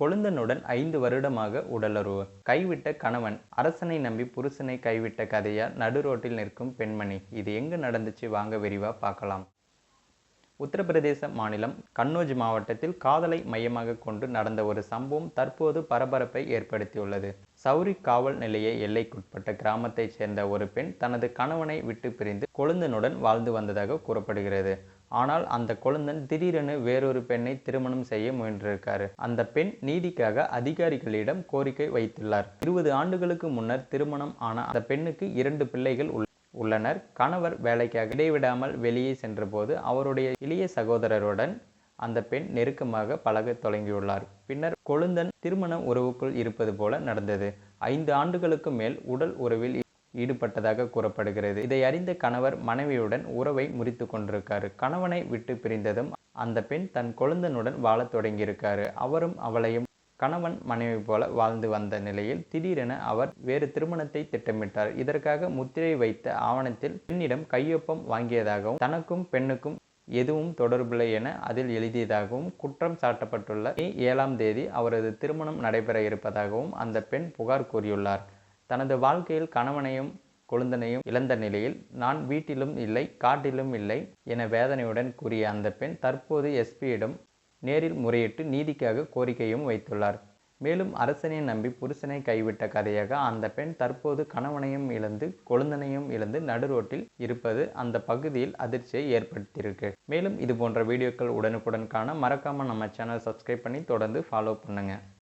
கொழுந்தனுடன் ஐந்து வருடமாக உடலுறவு. கைவிட்ட கணவன் அரசனை நம்பி புருஷனை கைவிட்ட கதையா நடுரோட்டில் நிற்கும் பெண்மணி. இது எங்கு நடந்துச்சு? வாங்க விரிவா பார்க்கலாம். உத்தரப்பிரதேச மாநிலம் கன்னோஜ் மாவட்டத்தில் காதலை மையமாக கொண்டு நடந்த ஒரு சம்பவம் தற்போது பரபரப்பை ஏற்படுத்தியுள்ளது. சௌரி காவல் நிலைய எல்லைக்குட்பட்ட கிராமத்தைச் சேர்ந்த ஒரு பெண் தனது கணவனை விட்டு பிரிந்து கொழுந்தனுடன் வாழ்ந்து வந்ததாக கூறப்படுகிறது. ஆனால் அந்த கொழுந்தன் திடீரென வேறொரு பெண்ணை திருமணம் செய்ய முயன்றிருக்காரு. அந்த பெண் நீதிக்காக அதிகாரிகளிடம் கோரிக்கை வைத்துள்ளார். இருபது ஆண்டுகளுக்கு முன்னர் திருமணம் ஆன அந்த பெண்ணுக்கு இரண்டு பிள்ளைகள் உள்ளனர். கணவர் வேலைக்காக இடைவிடாமல் வெளியே சென்றபோது அவருடைய இளைய சகோதரருடன் அந்த பெண் நெருக்கமாக பழக தொடங்கியுள்ளார். பின்னர் கொழுந்தன் திருமண உறவுக்குள் இருப்பது போல நடந்தது. ஐந்து ஆண்டுகளுக்கு மேல் உடல் உறவில் ஈடுபட்டதாக கூறப்படுகிறது. இதை அறிந்த கணவர் மனைவியுடன் உறவை முறித்து கொண்டிருக்காரு. கணவனை விட்டு பிரிந்ததும் அந்த பெண் தன் கொழுந்தனுடன் வாழத் தொடங்கியிருக்காரு. அவரும் அவளையும் கணவன் மனைவி போல வாழ்ந்து வந்த நிலையில் திடீரென அவர் வேறு திருமணத்தை திட்டமிட்டார். இதற்காக முத்திரை வைத்த ஆவணத்தில் பெண்ணிடம் கையொப்பம் வாங்கியதாகவும் தனக்கும் பெண்ணுக்கும் எதுவும் தொடர்பில்லை என அதில் எழுதியதாகவும் குற்றம் சாட்டப்பட்டுள்ள மே ஏழாம் தேதி அவரது திருமணம் நடைபெற இருப்பதாகவும் அந்த பெண் புகார் கூறியுள்ளார். தனது வாழ்க்கையில் கணவனையும் கொழுந்தனையும் இழந்த நிலையில் நான் வீட்டிலும் இல்லை காட்டிலும் இல்லை என வேதனையுடன் கூறிய அந்த பெண் தற்போது எஸ்பியிடம் நேரில் முறையிட்டு நீதிக்காக கோரிக்கையும் வைத்துள்ளார். மேலும் அரசனை நம்பி புருஷனை கைவிட்ட கதையாக அந்த பெண் தற்போது கணவனையும் இழந்து கொழுந்தனையும் இழந்து நடுரோட்டில் இருப்பது அந்த பகுதியில் அதிர்ச்சியை ஏற்படுத்தியிருக்கு. மேலும் இது போன்ற வீடியோக்கள் உடனுக்குடன் காண மறக்காமல் நம்ம சேனல் சப்ஸ்கிரைப் பண்ணி தொடர்ந்து ஃபாலோ பண்ணுங்கள்